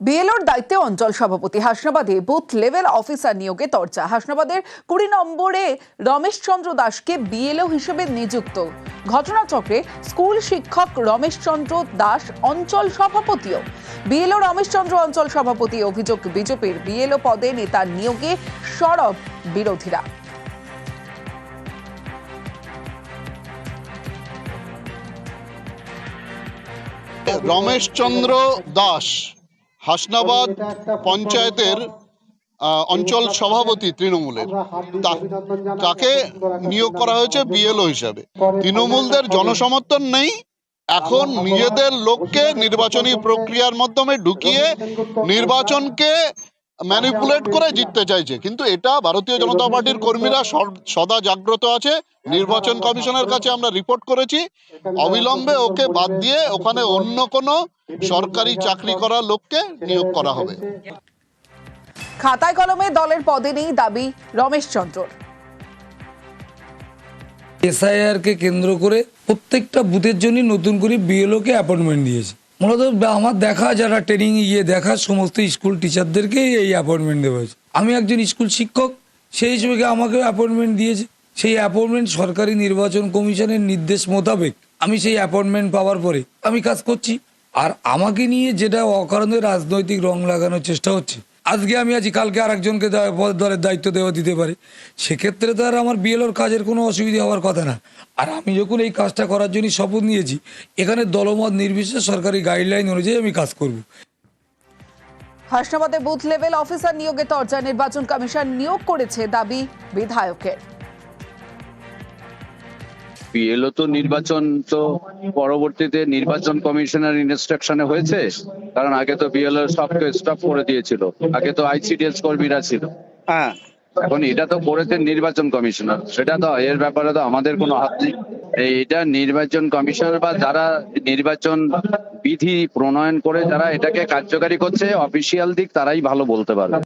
বিএলওর দায়িত্বে অঞ্চল সভাপতি হাসনাবাদে বুথ লেভেল অফিসার নিয়োগে চর্চা হাসনাবাদের কুড়ি নম্বরে রমেশ চন্দ্র দাসকে বিএলও হিসেবে নিযুক্ত। ঘটনাচক্রে স্কুল শিক্ষক রমেশ চন্দ্র দাস অঞ্চল সভাপতিও। বিএলও রমেশ চন্দ্র অঞ্চল সভাপতি অভিযোগ, বিজেপির বিএলও পদে নেতার নিয়োগে সরব বিরোধীরা। রমেশচন্দ্র দাস হাসনাবাদ পঞ্চায়েতের অঞ্চল সভাপতি তৃণমূলের। তাকে নিয়োগ করা হয়েছে বিএলও হিসাবে। তৃণমূলদের জনসমর্থন নেই। এখন নিজেদের লোককে নির্বাচনী প্রক্রিয়ার মাধ্যমে ঢুকিয়ে নির্বাচনকে ম্যানিপুলেট করে জিততে চাইছে। কিন্তু এটা ভারতীয় জনতা পার্টির কর্মীরা সদা জাগ্রত আছে। নির্বাচন কমিশনের কাছে আমরা রিপোর্ট করেছি। অবিলম্বে ওকে বাদ দিয়ে ওখানে অন্য কোনো সরকারি চাকরি করা লোককে নিয়োগ করা হবে। খাতায় কলমে দলের পদে নেই দাবি রমেশ চন্দ্রর এসআইআর কে কেন্দ্র করে প্রত্যেকটা বুথের জন্য নতুন করে বিএলও কে অ্যাপয়েন্টমেন্ট দিয়েছে। মূলত আমার দেখা, যারা ট্রেনিং ইয়ে দেখা, সমস্ত স্কুল টিচারদেরকে এই অ্যাপয়েন্টমেন্ট দেওয়া হয়েছে। আমি একজন স্কুল শিক্ষক, সেই হিসেবে আমাকে অ্যাপয়েন্টমেন্ট দিয়েছে? সেই অ্যাপয়েন্টমেন্ট সরকারি নির্বাচন কমিশনের নির্দেশ মোতাবেক আমি সেই অ্যাপয়েন্টমেন্ট পাওয়ার পরে আমি কাজ করছি। আর আমাকে নিয়ে যেটা অকারণে রাজনৈতিক রং লাগানোর চেষ্টা হচ্ছে আজকে আমি আছি, কালকে আরেকজনকে একজনকে দলের দায়িত্ব দেওয়া দিতে পারি। সেক্ষেত্রে তো আর আমার বিএলওর কাজের কোনো অসুবিধা হওয়ার কথা না। আর আমি যখন এই কাজটা করার জন্য শপথ নিয়েছি, এখানে দলমত নির্বিশেষে সরকারি গাইডলাইন অনুযায়ী আমি কাজ করব। হাসনাবাদে বুথ লেভেল অফিসার নিয়োগে তরজা নির্বাচন কমিশন নিয়োগ করেছে দাবি বিধায়কের। বিএলও তো নির্বাচন তো পরবর্তীতে নির্বাচন কমিশনের ইনস্ট্রাকশনে হয়েছে কারণ আগে তো বিএলও সবকে স্টপ করে দিয়েছিল। আগে তো আইসিডিএস কর্মীরা ছিল। হ্যাঁ। এখন এটা তো করেছেন নির্বাচন কমিশনার। সেটা তো এর ব্যাপারে তো আমাদের কোনো হাত নেই। এটা নির্বাচন কমিশনার বা যারা নির্বাচন বিধি প্রণয়ন করে যারা এটাকে কার্যকারী করছে অফিসিয়াল দিক তারাই ভালো বলতে পারবে।